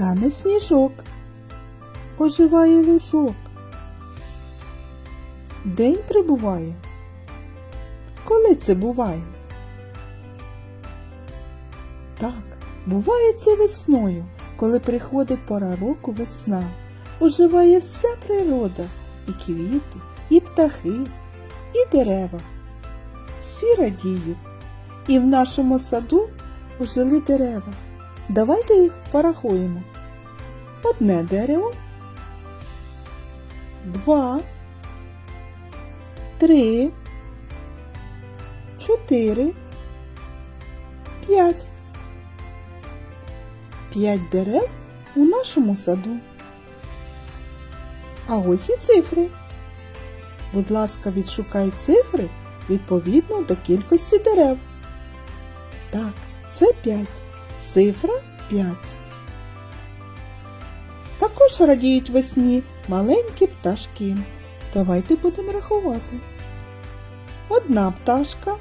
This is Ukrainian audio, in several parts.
Тане сніжок, оживає лужок. День прибуває. Коли це буває? Так, буває це весною, коли приходить пора року весна. Оживає вся природа, і квіти, і птахи, і дерева. Всі радіють. І в нашому саду ожили дерева. Давайте їх порахуємо. Одне дерево, два, три, чотири, п'ять. П'ять дерев у нашому саду. А ось і цифри. Будь ласка, відшукай цифри відповідно до кількості дерев. Так, це 5. Цифра 5. Також радіють весні маленькі пташки. Давайте будемо рахувати. Одна пташка.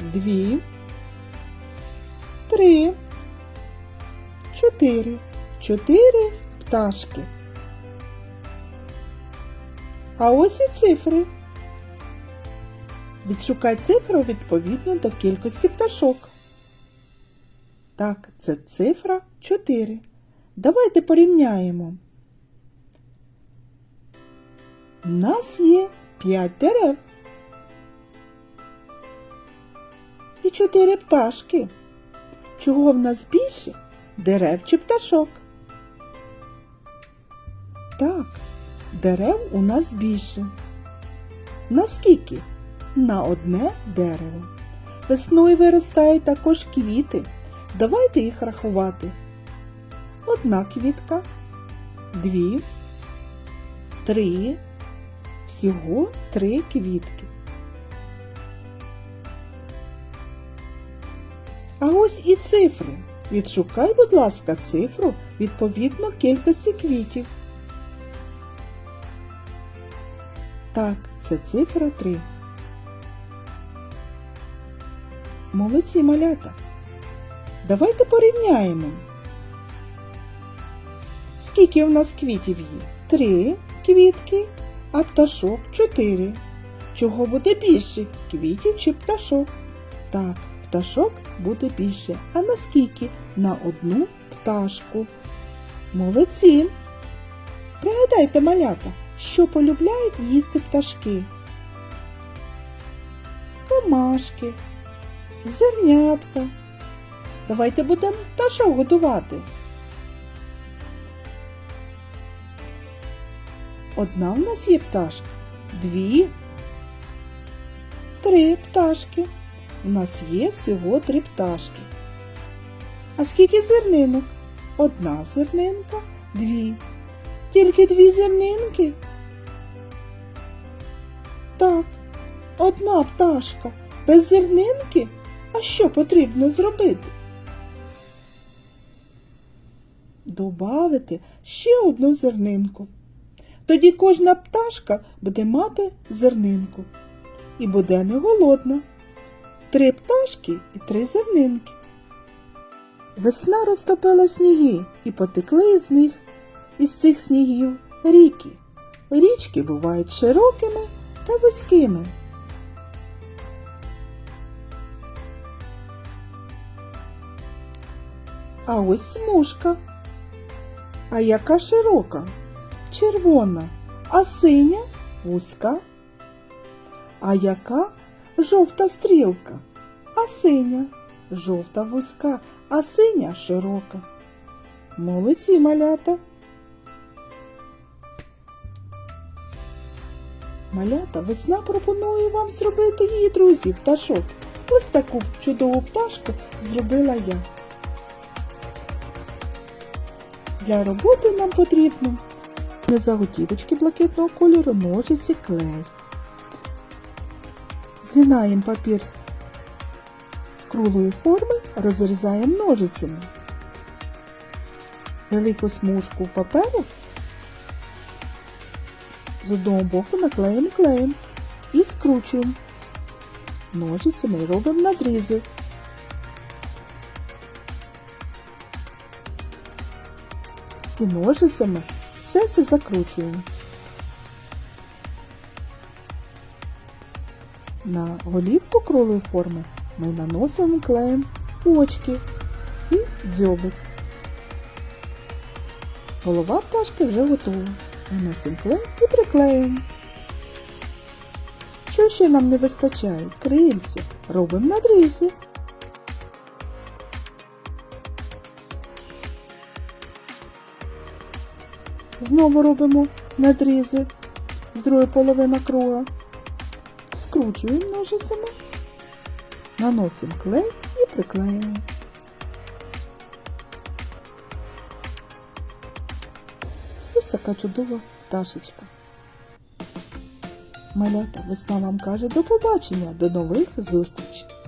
Дві. Три. Чотири. Чотири пташки. А ось і цифри. Відшукай цифру відповідно до кількості пташок. Так, це цифра 4. Давайте порівняємо. У нас є 5 дерев. І 4 пташки. Чого в нас більше? Дерев чи пташок? Так, дерев у нас більше. Наскільки? На одне дерево. Весною виростають також квіти. Давайте їх рахувати. Одна квітка, дві, три, всього три квітки. А ось і цифри. Відшукай, будь ласка, цифру відповідно кількості квітів. Так, це цифра 3. Молодці малята. Давайте порівняємо. Скільки у нас квітів є? Три квітки, а пташок чотири. Чого буде більше? Квітів чи пташок? Так, пташок буде більше. А наскільки? На одну пташку. Молодці. Пригадайте, малята, що полюбляють їсти пташки. Комашки, зернятка. Давайте будемо пташок годувати. Одна в нас є пташка, дві, три пташки. У нас є всього три пташки. А скільки зернинок? Одна зернинка, дві. Тільки дві зернинки? Так, одна пташка без зернинки? Що потрібно зробити? Добавити ще одну зернинку. Тоді кожна пташка буде мати зернинку і буде не голодна. Три пташки і три зернинки. Весна розтопила сніги і потекли із них, із цих снігів ріки. Річки бувають широкими та вузькими. А ось смужка. А яка широка? Червона, а синя вузька. А яка жовта стрілка? А синя, жовта вузька, а синя широка. Молодці малята. Малята, весна пропонує вам зробити її, друзі, пташок. Ось таку чудову пташку зробила я. Для роботи нам потрібно для заготівочки блакитного кольору ножиці клей. Згинаємо папір круглої форми, розрізаємо ножицями. Велику смужку паперу з одного боку наклеїмо клеєм і скручуємо. Ножицями робимо надрізи. І ножицями все це закручуємо. На голівку круглої форми ми наносимо клеєм очки і дзьобик. Голова пташки вже готова. Наносимо клей і приклеюємо. Що ще нам не вистачає? Крильця. Робимо надрізи. Знову робимо надрізи з другої половини круга. Скручуємо ножицями, наносимо клей і приклеюємо. Ось така чудова пташечка. Малята, весна вам каже до побачення, до нових зустрічей!